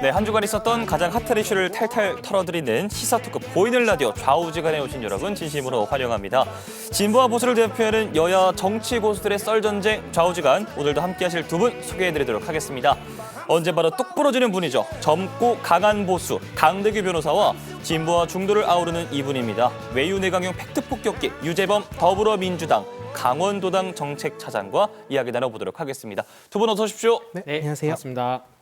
네, 한 주간 있었던 가장 핫한 이슈를 탈탈 털어드리는 시사토크 보이는 라디오 좌우지간에 오신 여러분 진심으로 환영합니다. 진보와 보수를 대표하는 여야 정치 고수들의 썰전쟁 좌우지간 오늘도 함께하실 두 분 소개해드리도록 하겠습니다. 언제 봐도 뚝 부러지는 분이죠. 젊고 강한 보수 강대규 변호사와 진보와 중도를 아우르는 이분입니다. 외유내강용 팩트폭격기 유재범 더불어민주당 강원도당 정책차장과 이야기 나눠보도록 하겠습니다. 두 분 어서 오십시오. 네, 네, 안녕하세요. 반갑습니다.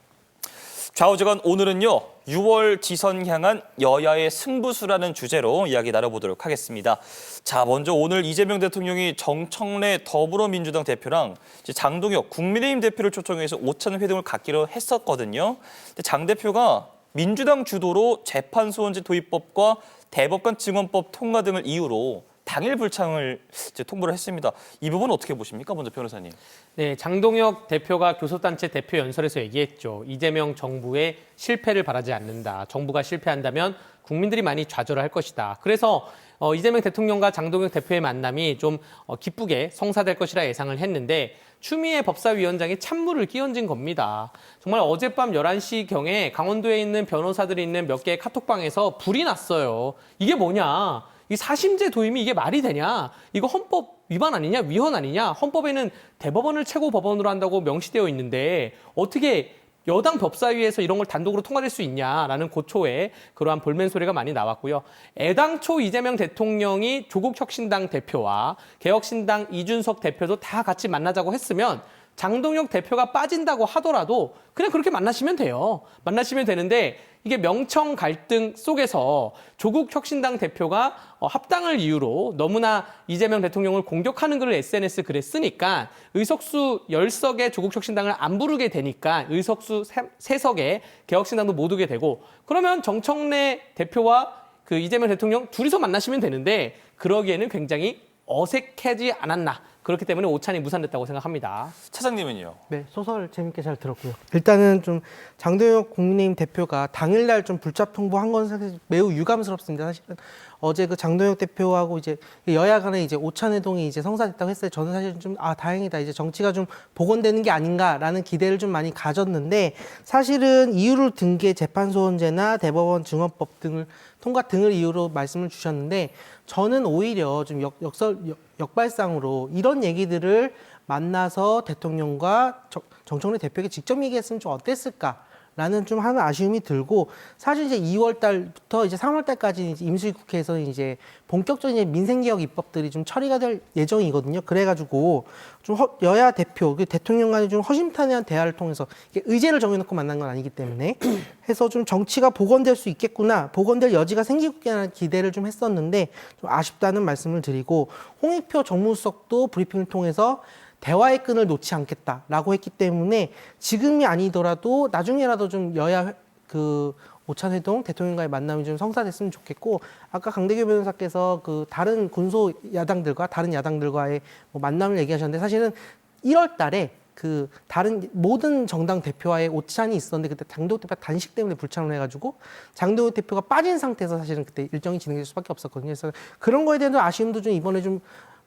좌우지간 오늘은요 6월 지선 향한 여야의 승부수라는 주제로 이야기 나눠보도록 하겠습니다. 자 먼저 오늘 이재명 대통령이 정청래 더불어민주당 대표랑 장동혁 국민의힘 대표를 초청해서 오찬 회동을 갖기로 했었거든요. 근데 장 대표가 민주당 주도로 재판 소원제 도입법과 대법관 증언법 통과 등을 이유로 당일 불창을 이제 통보를 했습니다. 이 부분 어떻게 보십니까, 먼저 변호사님? 네, 장동혁 대표가 교섭단체 대표 연설에서 얘기했죠. 이재명 정부의 실패를 바라지 않는다. 정부가 실패한다면 국민들이 많이 좌절할 것이다. 그래서 어, 이재명 대통령과 장동혁 대표의 만남이 좀 어, 기쁘게 성사될 것이라 예상을 했는데 추미애 법사위원장이 찬물을 끼얹은 겁니다. 정말 어젯밤 11시경에 강원도에 있는 변호사들이 있는 몇 개의 카톡방에서 불이 났어요. 이게 뭐냐? 이 사심제 도입이 이게 말이 되냐? 이거 헌법 위반 아니냐? 위헌 아니냐? 헌법에는 대법원을 최고 법원으로 한다고 명시되어 있는데 어떻게 여당 법사위에서 이런 걸 단독으로 통과될 수 있냐라는 고초에 그러한 볼멘 소리가 많이 나왔고요. 애당초 이재명 대통령이 조국 혁신당 대표와 개혁신당 이준석 대표도 다 같이 만나자고 했으면 장동혁 대표가 빠진다고 하더라도 그냥 그렇게 만나시면 돼요. 만나시면 되는데 이게 명청 갈등 속에서 조국 혁신당 대표가 어, 합당을 이유로 너무나 이재명 대통령을 공격하는 글을 SNS 글에 쓰니까 의석수 10석의 조국 혁신당을 안 부르게 되니까 의석수 3석에 개혁신당도 못 오게 되고 그러면 정청래 대표와 그 이재명 대통령 둘이서 만나시면 되는데 그러기에는 굉장히 어색하지 않았나. 그렇기 때문에 오찬이 무산됐다고 생각합니다. 차장님은요? 네, 소설 재밌게 잘 들었고요. 일단은 좀 장동혁 국민의힘 대표가 당일날 좀 불잡 통보한 건 사실 매우 유감스럽습니다. 사실은 어제 그 장동혁 대표하고 이제 여야 간에 이제 오찬 회동이 이제 성사됐다고 했어요. 저는 사실 좀 아 다행이다. 이제 정치가 좀 복원되는 게 아닌가라는 기대를 좀 많이 가졌는데 사실은 이유를 든 게 재판소원제나 대법원 증언법 등을 통과 등을 이유로 말씀을 주셨는데 저는 오히려 좀 역, 역설 역, 역발상으로 이런 얘기들을 만나서 대통령과 정- 정청래 대표에게 직접 얘기했으면 좀 어땠을까? 라는 좀 하는 아쉬움이 들고 사실 이제 2월 달부터 이제 3월 달까지 이제 임시국회에서 이제 본격적인 이제 민생 개혁 입법들이 좀 처리가 될 예정이거든요. 그래 가지고 좀 허- 여야 대표, 그 대통령 간의 좀 허심탄회한 대화를 통해서 의제를 정해 놓고 만난 건 아니기 때문에 해서 좀 정치가 복원될 수 있겠구나, 복원될 여지가 생기겠구나라는 기대를 좀 했었는데 좀 아쉽다는 말씀을 드리고 홍익표 정무수석도 브리핑을 통해서 대화의 끈을 놓지 않겠다라고 했기 때문에 지금이 아니더라도 나중에라도 좀 여야 회- 그 오찬 회동 대통령과의 만남이 좀 성사됐으면 좋겠고 아까 강대규 변호사께서 그 다른 군소 야당들과 다른 야당들과의 뭐 만남을 얘기하셨는데 사실은 1월 달에 그 다른 모든 정당 대표와의 오찬이 있었는데 그때 장동혁 대표가 단식 때문에 불참을 해가지고 장동혁 대표가 빠진 상태에서 사실은 그때 일정이 진행될 수밖에 없었거든요. 그래서 그런 거에 대한 아쉬움도 좀 이번에 좀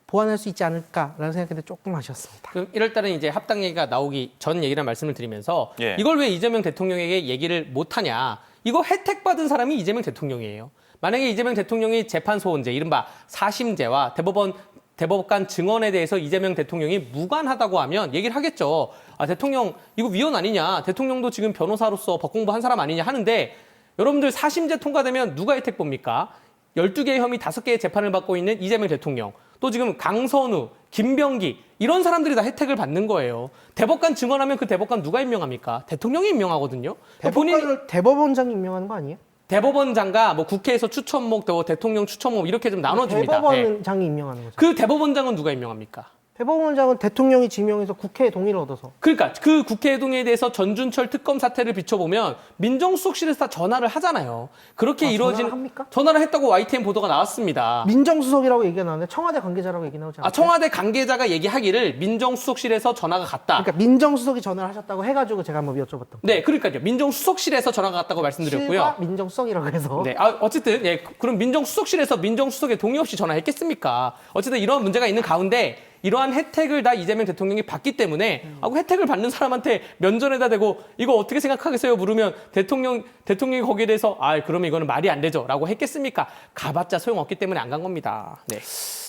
보완할 수 있지 않을까라는 생각인데 조금 아쉬웠습니다. 그럼 1월 달에 이제 합당 얘기가 나오기 전 얘기란 말씀을 드리면서 예. 이걸 왜 이재명 대통령에게 얘기를 못 하냐? 이거 혜택 받은 사람이 이재명 대통령이에요. 만약에 이재명 대통령이 재판 소원제 이른바 사심제와 대법원 대법관 증언에 대해서 이재명 대통령이 무관하다고 하면 얘기를 하겠죠. 아, 대통령 이거 위헌 아니냐? 대통령도 지금 변호사로서 법 공부 한 사람 아니냐 하는데 여러분들 사심제 통과되면 누가 혜택 봅니까? 12개의 혐의 5개의 재판을 받고 있는 이재명 대통령. 또 지금 강선우, 김병기 이런 사람들이 다 혜택을 받는 거예요. 대법관 증언하면 그 대법관 누가 임명합니까? 대통령이 임명하거든요. 본인 대법관을 대법원장이 임명하는 거 아니에요? 대법원장과 뭐 국회에서 추천목, 또 대통령 추천목 이렇게 좀 나눠줍니다. 네. 대법원장이 임명하는 거죠. 그 대법원장은 누가 임명합니까? 대법원장은 대통령이 지명해서 국회의 동의를 얻어서 그러니까 그 국회동에 대해서 전준철 특검 사태를 비춰보면 민정수석실에서 다 전화를 하잖아요. 그렇게 아, 이루어진 전화를 합니까? 전화를 했다고 YTN 보도가 나왔습니다. 민정수석이라고 얘기가 나왔는데 청와대 관계자라고 얘기 나오지 않아요? 아, 청와대 관계자가 얘기하기를 민정수석실에서 전화가 갔다. 그러니까 민정수석이 전화를 하셨다고 해가지고 제가 한번 여쭤봤던 네, 그러니까요. 민정수석실에서 전화가 갔다고 말씀드렸고요. 실과 민정수석이라고 해서 네, 아, 어쨌든 예, 그럼 민정수석실에서 민정수석에 동의 없이 전화했겠습니까? 어쨌든 이런 문제가 있는 가운데 이러한 혜택을 다 이재명 대통령이 받기 때문에 아, 그 혜택을 받는 사람한테 면전에다 대고 이거 어떻게 생각하겠어요? 물으면 대통령 대통령이 거기에 대해서 아 그러면 이거는 말이 안 되죠라고 했겠습니까? 가봤자 소용없기 때문에 안 간 겁니다. 네.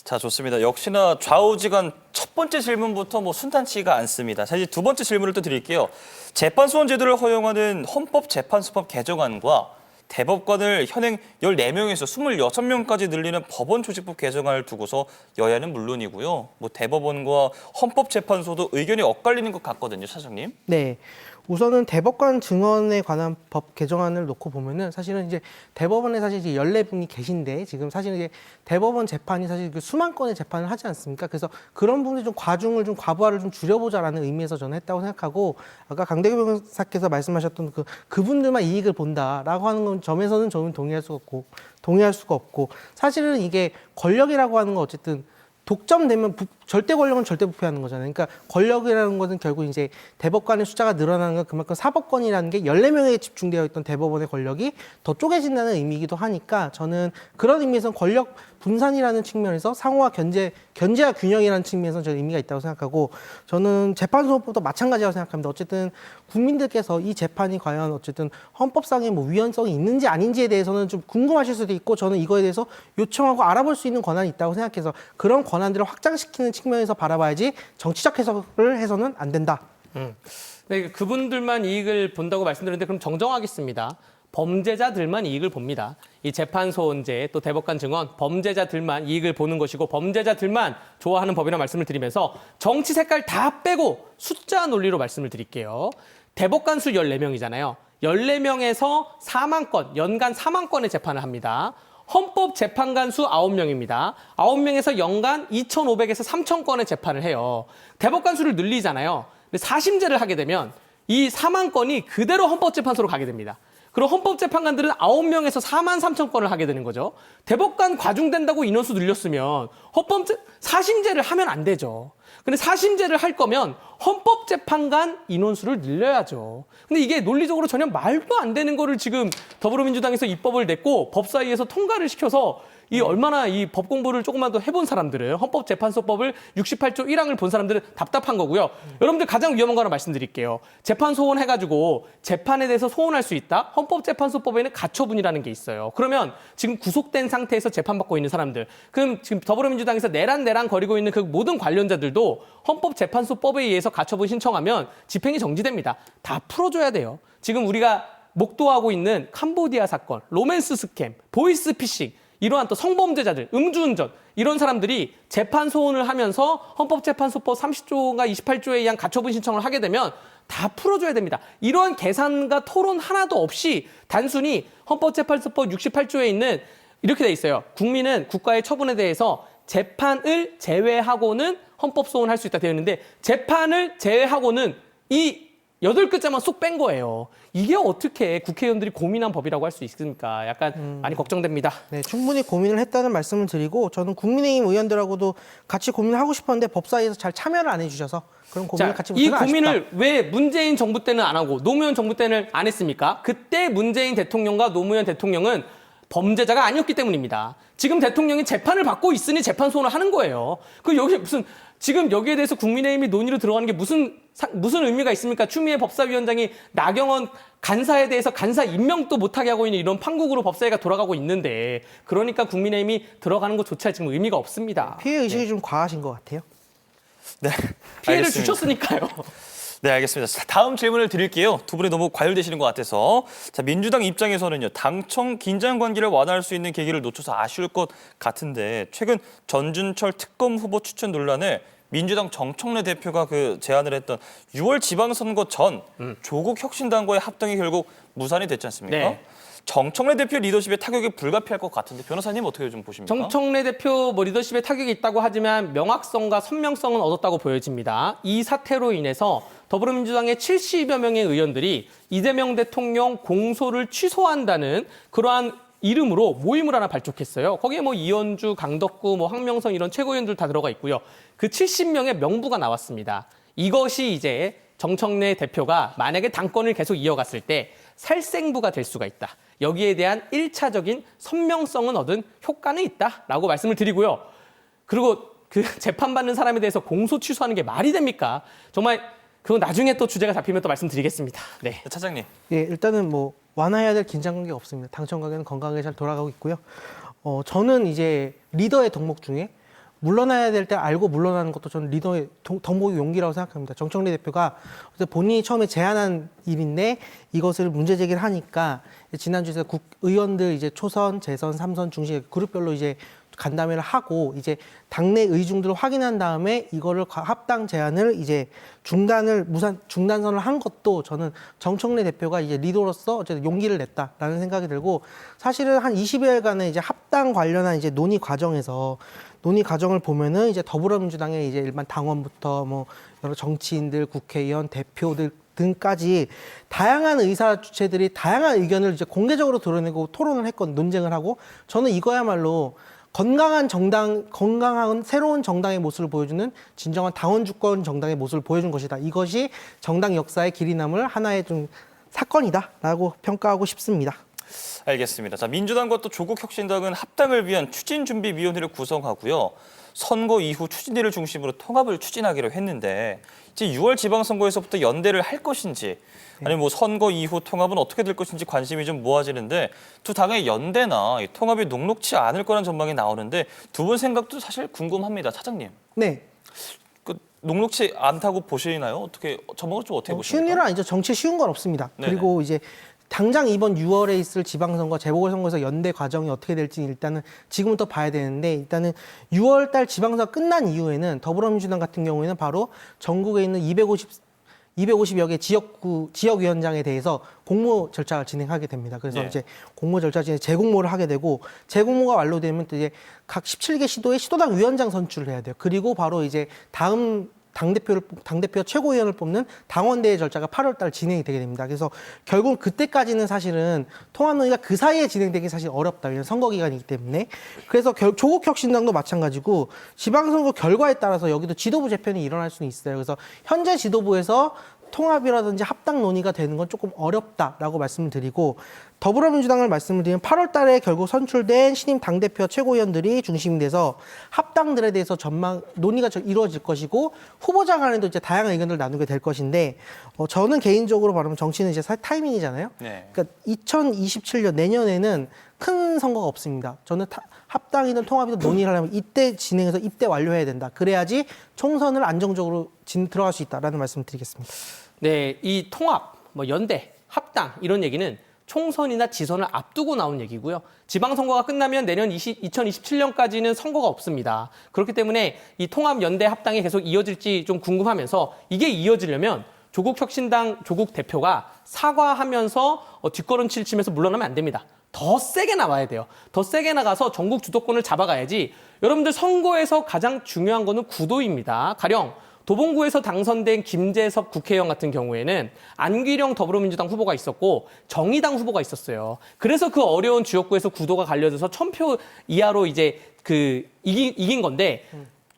자, 좋습니다. 역시나 좌우지간 첫 번째 질문부터 뭐 순탄치가 않습니다. 사실 두 번째 질문을 또 드릴게요. 재판 소원 제도를 허용하는 헌법 재판소법 개정안과 대법관을 현행 14명에서 26명까지 늘리는 법원 조직법 개정안을 두고서 여야는 물론이고요. 뭐 대법원과 헌법재판소도 의견이 엇갈리는 것 같거든요, 차장님. 네. 우선은 대법관 증언에 관한 법 개정안을 놓고 보면은 사실은 이제 대법원에 사실 이제 14분이 계신데 지금 사실은 이제 대법원 재판이 사실 그 수만 건의 재판을 하지 않습니까? 그래서 그런 부분에 좀 과중을 좀 과부하를 좀 줄여보자라는 의미에서 저는 했다고 생각하고 아까 강대규 변호사께서 말씀하셨던 그 그분들만 이익을 본다라고 하는 건 점에서는 저는 동의할 수가 없고 동의할 수가 없고 사실은 이게 권력이라고 하는 건 어쨌든 독점되면 부- 절대 권력은 절대 부패하는 거잖아요. 그러니까 권력이라는 것은 결국 이제 대법관의 숫자가 늘어나는 건 그만큼 사법권이라는 게 14명에 집중되어 있던 대법원의 권력이 더 쪼개진다는 의미이기도 하니까 저는 그런 의미에서 권력 분산이라는 측면에서 상호와 견제, 견제와 균형이라는 측면에서 저는 의미가 있다고 생각하고 저는 재판소법도 마찬가지라고 생각합니다. 어쨌든 국민들께서 이 재판이 과연 어쨌든 헌법상의 뭐 위헌성이 있는지 아닌지에 대해서는 좀 궁금하실 수도 있고 저는 이거에 대해서 요청하고 알아볼 수 있는 권한이 있다고 생각해서 그런 권한들을 확장시키는 측면에서 바라봐야지 정치적 해석을 해서는 안 된다. 네, 그분들만 이익을 본다고 말씀드렸는데 그럼 정정하겠습니다. 범죄자들만 이익을 봅니다. 이 재판소원제 또 대법관 증언 범죄자들만 이익을 보는 것이고 범죄자들만 좋아하는 법이라 말씀을 드리면서 정치 색깔 다 빼고 숫자 논리로 말씀을 드릴게요. 대법관 수 14명이잖아요. 14명에서 4만 건, 연간 4만 건의 재판을 합니다. 헌법 재판관 수 9명입니다. 9명에서 연간 2,500에서 3,000건의 재판을 해요. 대법관 수를 늘리잖아요. 근데 사심제를 하게 되면 이 4만 건이 그대로 헌법재판소로 가게 됩니다. 그럼 헌법재판관들은 9명에서 4만 3천 건을 하게 되는 거죠. 대법관 과중된다고 인원수 늘렸으면 헌법 사심제를 하면 안 되죠. 근데 사심제를 할 거면 헌법재판관 인원수를 늘려야죠. 근데 이게 논리적으로 전혀 말도 안 되는 거를 지금 더불어민주당에서 입법을 냈고 법사위에서 통과를 시켜서 이 얼마나 이 법 공부를 조금만 더 해본 사람들은 헌법재판소법을 68조 1항을 본 사람들은 답답한 거고요. 여러분들 가장 위험한 거 하나 말씀드릴게요. 재판 소원 해가지고 재판에 대해서 소원할 수 있다. 헌법재판소법에는 가처분이라는 게 있어요. 그러면 지금 구속된 상태에서 재판받고 있는 사람들, 그럼 지금 더불어민주당에서 내란내란 거리고 있는 그 모든 관련자들도 헌법재판소법에 의해서 가처분 신청하면 집행이 정지됩니다. 다 풀어줘야 돼요. 지금 우리가 목도하고 있는 캄보디아 사건, 로맨스 스캠, 보이스 피싱 이러한 또 성범죄자들, 음주운전 이런 사람들이 재판 소원을 하면서 헌법재판소법 30조가 28조에 의한 가처분 신청을 하게 되면 다 풀어줘야 됩니다. 이러한 계산과 토론 하나도 없이 단순히 헌법재판소법 68조에 있는 이렇게 돼 있어요. 국민은 국가의 처분에 대해서 재판을 제외하고는 헌법 소원할 수 있다 되어 있는데 재판을 제외하고는 이 여덟 글자만 쏙 뺀 거예요. 이게 어떻게 국회의원들이 고민한 법이라고 할 수 있습니까? 약간 많이 걱정됩니다. 네, 충분히 고민을 했다는 말씀을 드리고 저는 국민의힘 의원들하고도 같이 고민을 하고 싶었는데 법사위에서 잘 참여를 안 해주셔서 그런 고민을 자, 같이 이 못해서 고민을 아쉽다. 왜 문재인 정부 때는 안 하고 노무현 정부 때는 안 했습니까? 그때 문재인 대통령과 노무현 대통령은 범죄자가 아니었기 때문입니다. 지금 대통령이 재판을 받고 있으니 재판 소원을 하는 거예요. 그 여기 무슨 지금 여기에 대해서 국민의힘이 논의로 들어가는 게 무슨 사- 무슨 의미가 있습니까? 추미애 법사위원장이 나경원 간사에 대해서 간사 임명도 못하게 하고 있는 이런 판국으로 법사위가 돌아가고 있는데 그러니까 국민의힘이 들어가는 것조차 지금 의미가 없습니다. 피해 의식이 좀 과하신 것 같아요. 네. 피해를 알겠습니다. 주셨으니까요. 네, 알겠습니다. 자, 다음 질문을 드릴게요. 두 분이 너무 과열되시는 것 같아서. 자, 민주당 입장에서는요, 당청 긴장 관계를 완화할 수 있는 계기를 놓쳐서 아쉬울 것 같은데, 최근 전준철 특검 후보 추천 논란에 민주당 정청래 대표가 그 제안을 했던 6월 지방선거 전 조국 혁신당과의 합당이 결국 무산이 됐지 않습니까? 네. 정청래 대표 리더십에 타격이 불가피할 것 같은데 변호사님 어떻게 좀 보십니까? 정청래 대표 뭐 리더십에 타격이 있다고 하지만 명확성과 선명성은 얻었다고 보여집니다. 이 사태로 인해서 더불어민주당의 70여 명의 의원들이 이재명 대통령 공소를 취소한다는 그러한 이름으로 모임을 하나 발족했어요. 거기에 뭐 이현주, 강덕구, 뭐 황명선 이런 최고위원들 다 들어가 있고요. 그 70명의 명부가 나왔습니다. 이것이 이제 정청래 대표가 만약에 당권을 계속 이어갔을 때 살생부가 될 수가 있다. 여기에 대한 일차적인 선명성은 얻은 효과는 있다라고 말씀을 드리고요. 그리고 그 재판받는 사람에 대해서 공소 취소하는 게 말이 됩니까? 정말 그거 나중에 또 주제가 잡히면 또 말씀드리겠습니다. 네. 차장님. 예, 일단은 뭐 완화해야 될 긴장 관계가 없습니다. 당청 관계는 건강하게 잘 돌아가고 있고요. 어, 저는 이제 리더의 덕목 중에 물러나야 될 때 알고 물러나는 것도 저는 리더의 동- 덕목의 용기라고 생각합니다. 정청래 대표가 본인이 처음에 제안한 일인데 이것을 문제 제기를 하니까 지난주에 국의원들 이제 초선, 재선, 삼선 중심 그룹별로 이제 간담회를 하고 이제 당내 의중들을 확인한 다음에 이거를 과- 합당 제안을 이제 중단을 무산 중단선을 한 것도 저는 정청래 대표가 이제 리더로서 어쨌든 용기를 냈다라는 생각이 들고 사실은 한 20여일간의 이제 합당 관련한 이제 논의 과정에서 논의 과정을 보면은 이제 더불어민주당의 이제 일반 당원부터 뭐 여러 정치인들, 국회의원, 대표들 등까지 다양한 의사 주체들이 다양한 의견을 이제 공개적으로 드러내고 토론을 했건 논쟁을 하고 저는 이거야말로 건강한 정당, 건강한 새로운 정당의 모습을 보여주는 진정한 당원 주권 정당의 모습을 보여준 것이다. 이것이 정당 역사의 길이 남을 하나의 좀 사건이다라고 평가하고 싶습니다. 알겠습니다. 자, 민주당과 또 조국 혁신당은 합당을 위한 추진 준비 위원회를 구성하고요. 선거 이후 추진위를 중심으로 통합을 추진하기로 했는데 이제 6월 지방선거에서부터 연대를 할 것인지 아니면 뭐 선거 이후 통합은 어떻게 될 것인지 관심이 좀 모아지는데 두 당의 연대나 이 통합이 녹록치 않을 거란 전망이 나오는데 두 분 생각도 사실 궁금합니다. 차장님. 네. 그 녹록치 않다고 보시나요? 어떻게 전망을 좀 어떻게 어, 보십니까? 쉬운 일은 아니죠. 정치 쉬운 건 없습니다. 네네. 그리고 이제 당장 이번 6월에 있을 지방선거, 재보궐선거에서 연대 과정이 어떻게 될지 일단은 지금부터 봐야 되는데 일단은 6월 달 지방선거 끝난 이후에는 더불어민주당 같은 경우에는 바로 전국에 있는 250 250여 개 지역구 지역위원장에 대해서 공모 절차를 진행하게 됩니다. 그래서 네. 이제 공모 절차 중에 재공모를 하게 되고 재공모가 완료되면 또 이제 각 17개 시도에 시도당 위원장 선출을 해야 돼요. 그리고 바로 이제 다음 당 대표를 당 대표 최고위원을 뽑는 당원대회 절차가 8월 달 진행이 되게 됩니다. 그래서 결국 그때까지는 사실은 통합 논의가 그 사이에 진행되기 사실 어렵다. 왜냐하면 선거 기간이기 때문에. 그래서 결, 조국 혁신당도 마찬가지고 지방선거 결과에 따라서 여기도 지도부 재편이 일어날 수는 있어요. 그래서 현재 지도부에서 통합이라든지 합당 논의가 되는 건 조금 어렵다라고 말씀을 드리고 더불어민주당을 말씀을 드리면 8월 달에 결국 선출된 신임 당대표 최고위원들이 중심이 돼서 합당들에 대해서 전망 논의가 저- 이루어질 것이고 후보자 간에도 이제 다양한 의견을 나누게 될 것인데 어, 저는 개인적으로 말하면 정치는 이제 사- 타이밍이잖아요. 네. 그러니까 2027년 내년에는 큰 선거가 없습니다. 저는 타- 합당이든 통합이든 논의를 하려면 이때 진행해서 이때 완료해야 된다. 그래야지 총선을 안정적으로 진, 들어갈 수 있다라는 말씀을 드리겠습니다. 네, 이 통합, 뭐 연대, 합당 이런 얘기는 총선이나 지선을 앞두고 나온 얘기고요. 지방선거가 끝나면 내년 20, 2027년까지는 선거가 없습니다. 그렇기 때문에 이 통합, 연대, 합당이 계속 이어질지 좀 궁금하면서 이게 이어지려면 조국 혁신당 조국 대표가 사과하면서 어, 뒷걸음질 치면서 물러나면 안 됩니다. 더 세게 나와야 돼요. 더 세게 나가서 전국 주도권을 잡아가야지. 여러분들 선거에서 가장 중요한 거는 구도입니다. 가령 도봉구에서 당선된 김재섭 국회의원 같은 경우에는 안기령 더불어민주당 후보가 있었고 정의당 후보가 있었어요. 그래서 그 어려운 지역구에서 구도가 갈려져서 천표 이하로 이제 그 이긴, 이긴 건데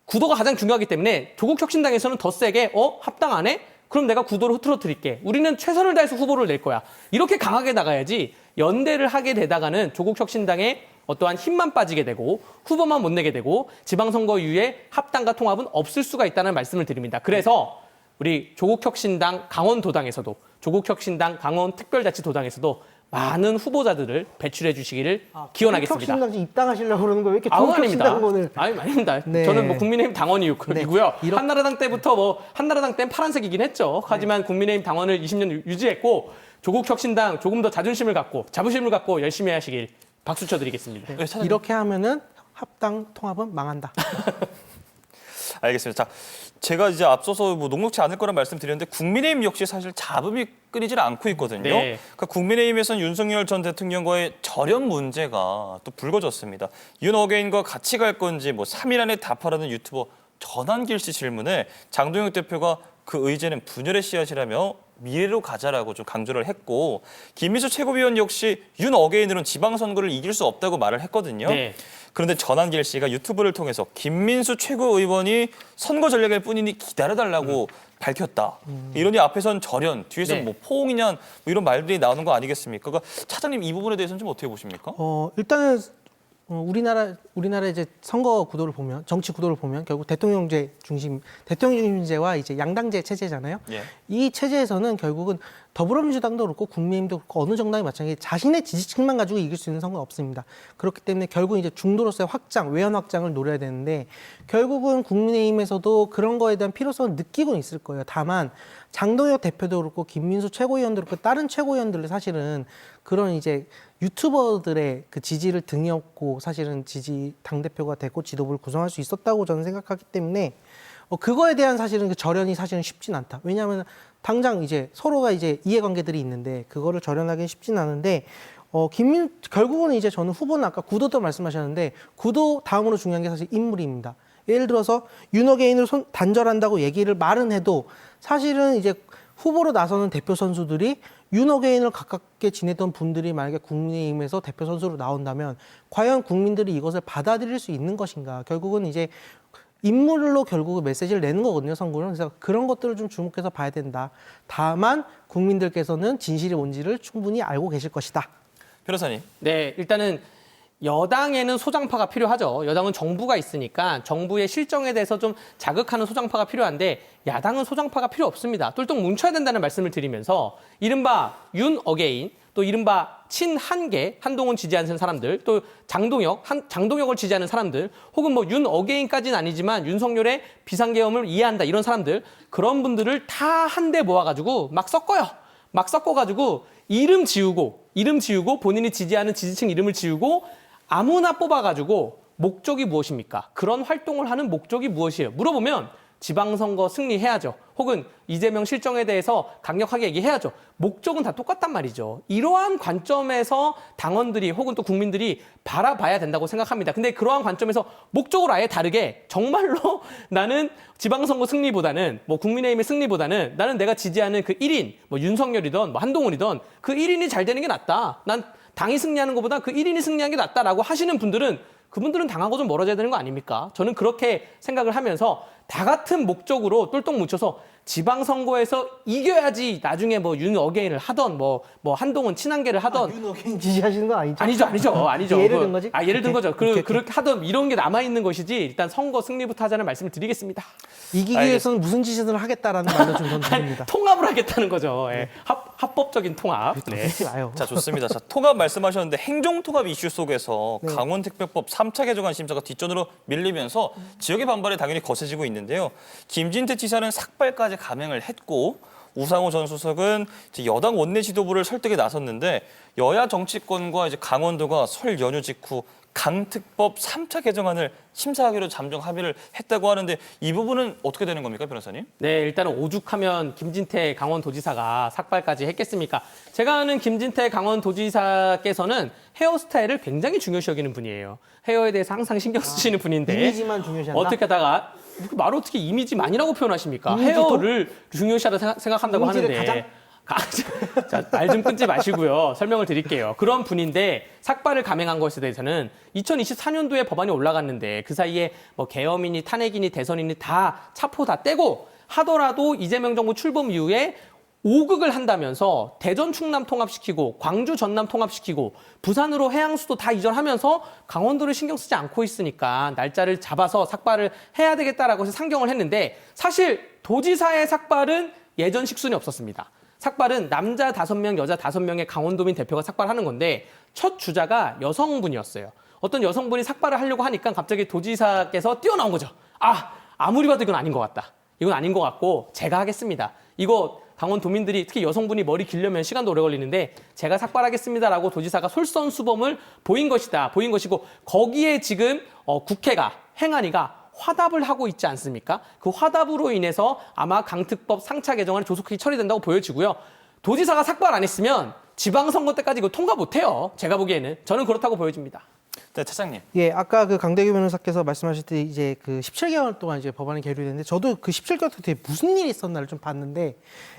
구도가 가장 중요하기 때문에 조국 혁신당에서는 더 세게 어 합당 안 해? 그럼 내가 구도를 흐트러 드릴게. 우리는 최선을 다해서 후보를 낼 거야. 이렇게 강하게 나가야지 연대를 하게 되다가는 조국 혁신당의 어떠한 힘만 빠지게 되고 후보만 못 내게 되고 지방선거 이후에 합당과 통합은 없을 수가 있다는 말씀을 드립니다. 그래서 우리 조국 혁신당 강원도당에서도 조국 혁신당 강원 특별자치도당에서도 많은 후보자들을 배출해 주시기를 기원하겠습니다. 혁신당 입당하시려고 그러는 거왜 이렇게 조국 아닙니다. 혁신당 오늘 아니 아닙니다. 네. 저는 뭐 국민의힘 당원이고요. 네. 한나라당 때부터 뭐 한나라당 땐 파란색이긴 했죠. 하지만 국민의힘 당원을 20년 유- 유지했고 조국 혁신당 조금 더 자존심을 갖고 자부심을 갖고 열심히 하시길 박수 쳐드리겠습니다. 네, 차장님. 이렇게 하면은 합당 통합은 망한다. 알겠습니다. 자, 제가 이제 앞서서 뭐 녹록치 않을 거란 말씀드렸는데 국민의힘 역시 사실 잡음이 끊이질 않고 있거든요. 네. 그러니까 국민의힘에서는 윤석열 전 대통령과의 절연 문제가 또 불거졌습니다. 윤 어게인과 같이 갈 건지 뭐 3일 안에 답하라는 유튜버 전한길 씨 질문에 장동혁 대표가 그 의제는 분열의 씨앗이라며 미래로 가자라고 좀 강조를 했고 김민수 최고위원 역시 윤 어게인으로는 지방선거를 이길 수 없다고 말을 했거든요. 네. 그런데 전한길 씨가 유튜브를 통해서 김민수 최고의원이 선거 전략일 뿐이니 기다려달라고 밝혔다. 이러니 앞에선 절연, 뒤에서 네. 뭐 포옹이냐 뭐 이런 말들이 나오는 거 아니겠습니까? 그러니까 차장님 이 부분에 대해서는 좀 어떻게 보십니까? 어, 일단은 어, 우리나라 우리나라 이제 선거 구도를 보면 정치 구도를 보면 결국 대통령제 중심 대통령제와 이제 양당제 체제잖아요. 예. 이 체제에서는 결국은 더불어민주당도 그렇고 국민의힘도 그렇고 어느 정당이 마찬가지 자신의 지지층만 가지고 이길 수 있는 선거는 없습니다. 그렇기 때문에 결국 이제 중도로서의 확장, 외연 확장을 노려야 되는데 결국은 국민의힘에서도 그런 거에 대한 필요성을 느끼고는 있을 거예요. 다만 장동혁 대표도 그렇고 김민수 최고위원도 그렇고 다른 최고위원들은 사실은 그런 이제 유튜버들의 그 지지를 등에 업고 사실은 지지 당 대표가 되고 지도부를 구성할 수 있었다고 저는 생각하기 때문에 어, 그거에 대한 사실은 그 절연이 사실은 쉽진 않다. 왜냐하면 당장 이제 서로가 이제 이해관계들이 있는데 그거를 절연하기는 쉽진 않은데 어, 김민 결국은 이제 저는 후보는 아까 구도도 말씀하셨는데 구도 다음으로 중요한 게 사실 인물입니다. 예를 들어서 윤호 개인을 손 단절한다고 얘기를 말은 해도 사실은 이제 후보로 나서는 대표 선수들이 윤호개인을 가깝게 지내던 분들이 만약에 국민의힘에서 대표 선수로 나온다면 과연 국민들이 이것을 받아들일 수 있는 것인가? 결국은 이제 인물로 결국 메시지를 내는 거거든요, 선거는. 그래서 그런 것들을 좀 주목해서 봐야 된다. 다만 국민들께서는 진실이 뭔지를 충분히 알고 계실 것이다. 변호사님. 네, 일단은 여당에는 소장파가 필요하죠. 여당은 정부가 있으니까 정부의 실정에 대해서 좀 자극하는 소장파가 필요한데 야당은 소장파가 필요 없습니다. 똘똘 뭉쳐야 된다는 말씀을 드리면서 이른바 윤 어게인 또 이른바 친한계 한동훈 지지하는 사람들 또 장동혁 한, 장동혁을 지지하는 사람들 혹은 뭐 윤 어게인까지는 아니지만 윤석열의 비상계엄을 이해한다 이런 사람들 그런 분들을 다 한데 모아가지고 막 섞어요. 막 섞어가지고 이름 지우고 이름 지우고 본인이 지지하는 지지층 이름을 지우고 아무나 뽑아가지고 목적이 무엇입니까? 그런 활동을 하는 목적이 무엇이에요? 물어보면 지방선거 승리해야죠. 혹은 이재명 실정에 대해서 강력하게 얘기해야죠. 목적은 다 똑같단 말이죠. 이러한 관점에서 당원들이 혹은 또 국민들이 바라봐야 된다고 생각합니다. 근데 그러한 관점에서 목적을 아예 다르게 정말로 나는 지방선거 승리보다는 뭐 국민의힘의 승리보다는 나는 내가 지지하는 그 1인 뭐 윤석열이든 뭐 한동훈이든 그 1인이 잘 되는 게 낫다. 난 당이 승리하는 것보다 그 1인이 승리하는 게 낫다라고 하시는 분들은 그분들은 당하고 좀 멀어져야 되는 거 아닙니까? 저는 그렇게 생각을 하면서 다 같은 목적으로 똘똘 뭉쳐서 지방선거에서 이겨야지 나중에 뭐 윤 어게인을 하던 뭐, 뭐 한동훈 친한계를 하던 윤호개인 지지하시는 건 아니죠? 아니죠, 아니죠, 아니죠. 예를 그- 든 거지? 아, 예를 든 오케이. 거죠. 그, 오케이. 그렇게 하던 이런 게 남아있는 것이지, 일단 선거 승리부터 하자는 말씀을 드리겠습니다. 이기기. 위해서는 무슨 짓을 하겠다라는 말을 좀 저는 아니, 드립니다. 통합을 하겠다는 거죠. 예. 합, 합법적인 통합. 네. 그러지 마요. 자, 좋습니다. 자, 통합 말씀하셨는데 행정 통합 이슈 속에서 네. 강원특별법 3차 개정안 심사가 뒷전으로 밀리면서 지역의 반발이 당연히 거세지고 있는데요. 김진태 지사는 삭발까지 감행을 했고 우상호 전 수석은 이제 여당 원내 지도부를 설득에 나섰는데 여야 정치권과 이제 강원도가 설 연휴 직후 강특법 3차 개정안을 심사하기로 잠정 합의를 했다고 하는데 이 부분은 어떻게 되는 겁니까, 변호사님? 네, 일단은 오죽하면 김진태 강원도지사가 삭발까지 했겠습니까? 제가 아는 김진태 강원도지사께서는 헤어스타일을 굉장히 중요시 여기는 분이에요. 헤어에 대해서 항상 신경 쓰시는 분인데 이미지만 중요시한다. 어떻게 하다가 말 어떻게 이미지만이라고 표현하십니까? 헤어를 중요시하다 생각- 생각한다고 이미지를 하는데 자, 말 좀 끊지 마시고요. 설명을 드릴게요. 그런 분인데 삭발을 감행한 것에 대해서는 2024년도에 법안이 올라갔는데 그 사이에 뭐 계엄이니 탄핵이니 대선이니 다 차포 다 떼고 하더라도 이재명 정부 출범 이후에 오극을 한다면서 대전 충남 통합시키고 광주 전남 통합시키고 부산으로 해양수도 다 이전하면서 강원도를 신경 쓰지 않고 있으니까 날짜를 잡아서 삭발을 해야 되겠다라고 해서 상경을 했는데 사실 도지사의 삭발은 예전 식 순이 없었습니다. 삭발은 남자 다섯 명 여자 다섯 명의 강원도민 대표가 삭발하는 건데 첫 주자가 여성분이었어요. 어떤 여성분이 삭발을 하려고 하니까 갑자기 도지사께서 뛰어나온 거죠. 아, 아무리 봐도 이건 아닌 것 같다. 이건 아닌 것 같고 제가 하겠습니다. 이거 강원도민들이 특히 여성분이 머리 길려면 시간도 오래 걸리는데 제가 삭발하겠습니다라고 도지사가 솔선수범을 보인 것이다. 보인 것이고 거기에 지금 어, 국회가 행안위가 화답을 하고 있지 않습니까? 그 화답으로 인해서 아마 강특법 상차 개정안이 조속히 처리된다고 보여지고요. 도지사가 삭발 안 했으면 지방선거 때까지 이거 통과 못해요. 제가 보기에는 저는 그렇다고 보여집니다. 네, 차장님. 예, 아까 그 강대규 변호사께서 말씀하셨듯이 이제 그 17개월 동안 이제 법안이 계류됐는데 저도 그 17개월 동안 무슨 일이 있었나를 좀 봤는데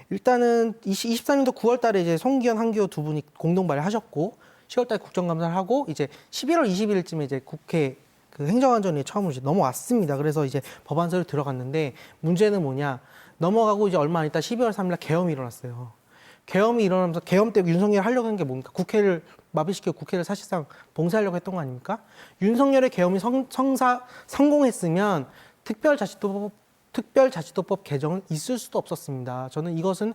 일단은 20, 24년도 9월 달에 이제 송기현, 한기호 두 분이 공동 발의하셨고 10월 달에 국정감사를 하고 이제 11월 20일쯤에 이제 국회 그 행정안전위 처음으로 이제 넘어왔습니다. 그래서 이제 법안서를 들어갔는데 문제는 뭐냐? 넘어가고 이제 얼마 안 있다 12월 3일 날 계엄이 일어났어요. 계엄이 일어나면서 계엄 때 윤석열 하려고 한 게 뭡니까? 국회를 마비시켜 국회를 사실상 봉쇄하려고 했던 거 아닙니까? 윤석열의 계엄이 성, 성사 성공했으면 특별자치도법 특별자치도법 개정은 있을 수도 없었습니다. 저는 이것은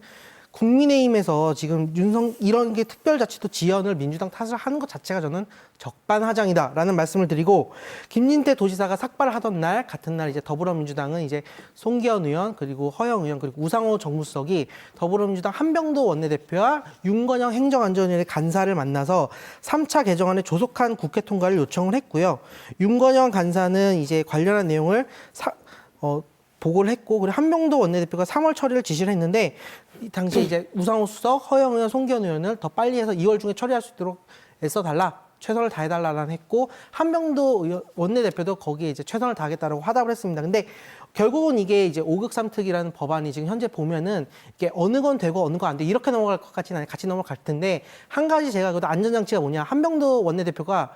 국민의힘에서 지금 윤석 이런 게 특별자치도 지연을 민주당 탓을 하는 것 자체가 저는 적반하장이다라는 말씀을 드리고 김진태 도지사가 삭발을 하던 날 같은 날 이제 더불어민주당은 이제 송기현 의원 그리고 허영 의원 그리고 우상호 정무수석이 더불어민주당 한병도 원내대표와 윤건영 행정안전위원회 간사를 만나서 3차 개정안의 조속한 국회 통과를 요청을 했고요. 윤건영 간사는 이제 관련한 내용을 사, 어, 보고를 했고 그리고 한명도 원내대표가 3월 처리를 지시를 했는데 이 당시 이제 우상호 수석, 허영 의원, 송기현 의원을 더 빨리 해서 2월 중에 처리할 수 있도록 애써 달라. 최선을 다해달라는 했고 한명도 원내대표도 거기에 이제 최선을 다하겠다라고 화답을 했습니다. 근데 결국은 이게 이제 5극 삼특이라는 법안이 지금 현재 보면은 이게 어느 건 되고 어느 건 안 돼. 이렇게 넘어갈 것 같지는 않아요. 같이 넘어갈 텐데 한 가지 제가 그래도 안전장치가 뭐냐. 한명도 원내대표가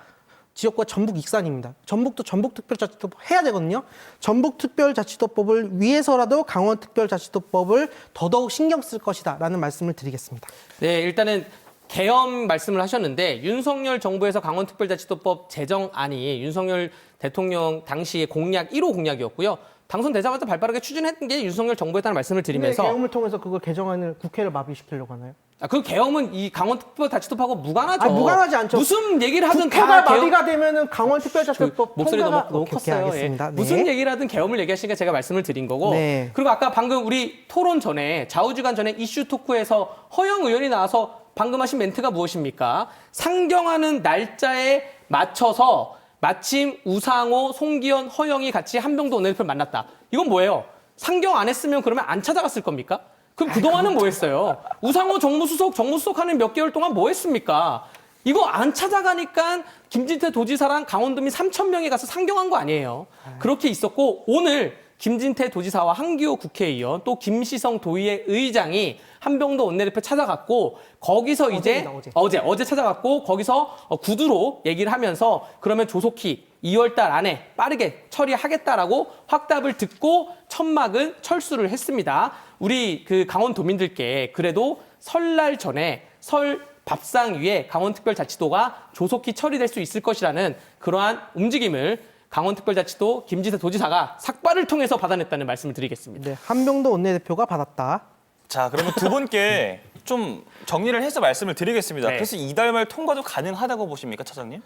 지역과 전북 익산입니다. 전북도 전북특별자치도법 해야 되거든요. 전북특별자치도법을 위해서라도 강원특별자치도법을 더더욱 신경 쓸 것이다라는 말씀을 드리겠습니다. 네, 일단은 개엄 말씀을 하셨는데 윤석열 정부에서 강원특별자치도법 제정안이 윤석열 대통령 당시의 공약 1호 공약이었고요. 당선되자마자 발빠르게 추진했던 게 윤석열 정부였다는 말씀을 드리면서 계엄을 통해서 그걸 개정안을 국회를 마비시키려고 하나요? 아, 그 개엄은 이 강원특별자치도법하고 무관하죠. 아니, 무관하지 않죠. 무슨 얘기를 하든 국회가 다 개엄 마비가 되면은 강원특별자치도법 목소리 너무, 통과가 너무 오케이, 오케이, 컸어요. 예. 알겠습니다. 네. 무슨 얘기를 하든 개엄을 얘기하시니까 제가 말씀을 드린 거고. 네. 그리고 아까 방금 우리 토론 전에 좌우지간 전에 이슈 토크에서 허영 의원이 나와서 방금 하신 멘트가 무엇입니까? 상경하는 날짜에 맞춰서 마침 우상호, 송기현, 허영이 같이 한병도 원내대표를 만났다. 이건 뭐예요? 상경 안 했으면 그러면 안 찾아갔을 겁니까? 그럼 그동안은 뭐 했어요? 우상호 정무수석, 정무수석 하는 몇 개월 동안 뭐 했습니까? 이거 안 찾아가니까 김진태 도지사랑 강원도민 3천 명이 가서 상경한 거 아니에요. 그렇게 있었고 오늘 김진태 도지사와 한기호 국회의원 또 김시성 도의회 의장이 한병도 원내대표 찾아갔고 거기서 이제 어제. 어제 어제 찾아갔고 거기서 어, 구두로 얘기를 하면서 그러면 조속히 2월 달 안에 빠르게 처리하겠다라고 확답을 듣고 천막은 철수를 했습니다. 우리 그 강원도민들께 그래도 설날 전에 설 밥상 위에 강원특별자치도가 조속히 처리될 수 있을 것이라는 그러한 움직임을 강원특별자치도 김지태 도지사가 삭발을 통해서 받아냈다는 말씀을 드리겠습니다. 네, 한병도 원내대표가 받았다. 자, 그러면 두 분께 좀 정리를 해서 말씀을 드리겠습니다. 네. 그래서 이달 말 통과도 가능하다고 보십니까, 차장님?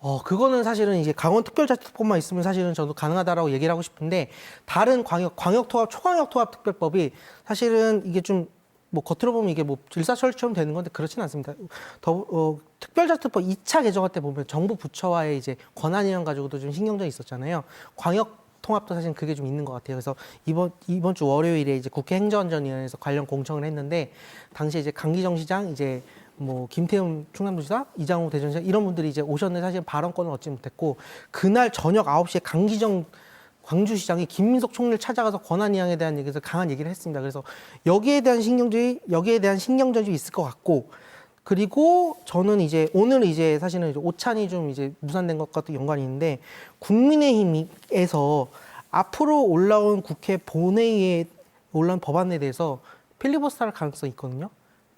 어, 그거는 사실은 이제 강원 특별자치도법만 있으면 사실은 저도 가능하다라고 얘기를 하고 싶은데 다른 광역 광역통합 초광역통합 특별법이 사실은 이게 좀 뭐 겉으로 보면 이게 뭐 일사천리처럼 되는 건데 그렇지는 않습니다. 더 어, 특별자치도법 2차 개정할 때 보면 정부 부처와의 이제 권한이랑 가지고도 좀 신경전이 있었잖아요. 광역 통합도 사실 그게 좀 있는 것 같아요. 그래서 이번 이번 주 월요일에 이제 국회 행정안전위원회에서 관련 공청을 했는데 당시에 이제 강기정 시장 이제 뭐 김태훈 충남도지사, 이장호 대전시장 이런 분들이 이제 오셨는데 사실 발언권을 얻지 못했고 그날 저녁 9시에 강기정 광주시장이 김민석 총리를 찾아가서 권한이양에 대한 얘기에서 강한 얘기를 했습니다. 그래서 여기에 대한 신경전이 여기에 대한 신경전이 있을 것 같고 그리고 저는 이제 오늘 이제 사실은 이제 오찬이 좀 이제 무산된 것과 도 연관이 있는데 국민의힘에서 앞으로 올라온 국회 본회의에 올라온 법안에 대해서 필리버스터 할 가능성이 있거든요.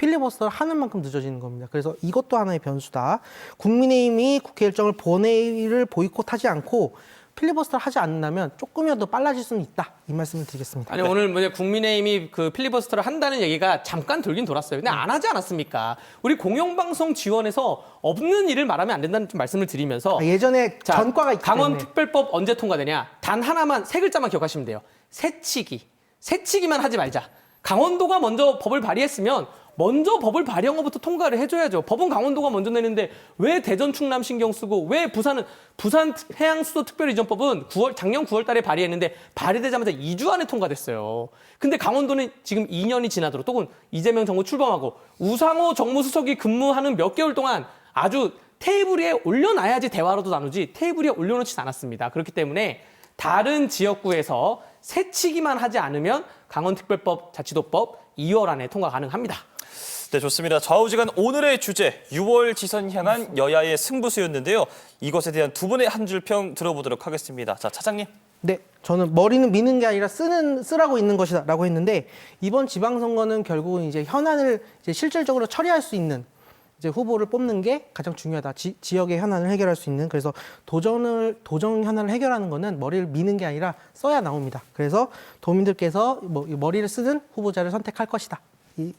필리버스터를 하는 만큼 늦어지는 겁니다. 그래서 이것도 하나의 변수다. 국민의힘이 국회 일정을 본회의를 보이콧하지 않고 필리버스터를 하지 않는다면 조금이라도 빨라질 수는 있다. 이 말씀을 드리겠습니다. 아니 오늘 뭐냐 국민의힘이 그 필리버스터를 한다는 얘기가 잠깐 돌긴 돌았어요. 근데 안 하지 않았습니까? 우리 공영방송 지원에서 없는 일을 말하면 안 된다는 좀 말씀을 드리면서 아, 예전에 자, 전과가 있기 강원 때문에 특별법 언제 통과되냐? 단 하나만 세 글자만 기억하시면 돼요. 새치기. 새치기만 하지 말자. 강원도가 먼저 법을 발의했으면 먼저 법을 발의한 것부터 통과를 해줘야죠. 법은 강원도가 먼저 내는데 왜 대전 충남 신경 쓰고 왜 부산은 부산 해양수도 특별이전법은 9월 작년 9월 달에 발의했는데 발의되자마자 2주 안에 통과됐어요. 근데 강원도는 지금 2년이 지나도록 또는 이재명 정부 출범하고 우상호 정무수석이 근무하는 몇 개월 동안 아주 테이블 위에 올려놔야지 대화로도 나누지 테이블 위에 올려놓지 않았습니다. 그렇기 때문에 다른 지역구에서 새치기만 하지 않으면 강원특별법 자치도법 2월 안에 통과 가능합니다. 네, 좋습니다. 좌우지간 오늘의 주제 6월 지선 향한 여야의 승부수였는데요. 이것에 대한 두 분의 한 줄 평 들어보도록 하겠습니다. 자, 차장님. 네, 저는 머리는 미는 게 아니라 쓰는 쓰라고 있는 것이다라고 했는데 이번 지방선거는 결국은 이제 현안을 이제 실질적으로 처리할 수 있는 이제 후보를 뽑는 게 가장 중요하다. 지, 지역의 현안을 해결할 수 있는 그래서 도전을 도정 현안을 해결하는 거는 머리를 미는 게 아니라 써야 나옵니다. 그래서 도민들께서 뭐이 머리를 쓰는 후보자를 선택할 것이다. 이,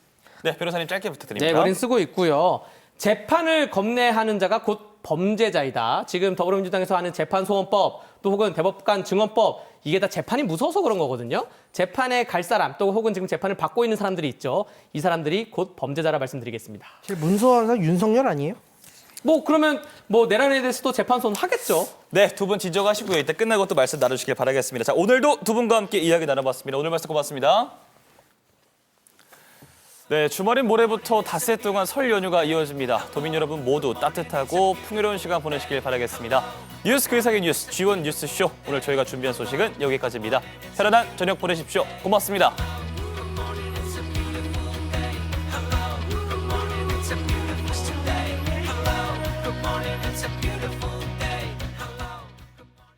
네, 변호사님 짧게 부탁드립니다. 네, 머리는 쓰고 있고요. 재판을 겁내하는 자가 곧 범죄자이다. 지금 더불어민주당에서 하는 재판소원법 또 혹은 대법관 증언법 이게 다 재판이 무서워서 그런 거거든요. 재판에 갈 사람 또 혹은 지금 재판을 받고 있는 사람들이 있죠. 이 사람들이 곧 범죄자라 말씀드리겠습니다. 사 윤석열 아니에요? 뭐 그러면 뭐 내란에 대해서도 재판소는 하겠죠. 네, 두분 진정하시고요. 이때 끝나고 또 말씀 나누시길 바라겠습니다. 자, 오늘도 두 분과 함께 이야기 나눠봤습니다. 오늘 말씀 고맙습니다. 네, 주말인 모레부터 닷새 동안 설 연휴가 이어집니다. 도민 여러분 모두 따뜻하고 풍요로운 시간 보내시길 바라겠습니다. 뉴스 그 이상의 뉴스, G1 뉴스쇼. 오늘 저희가 준비한 소식은 여기까지입니다. 편안한 저녁 보내십시오. 고맙습니다.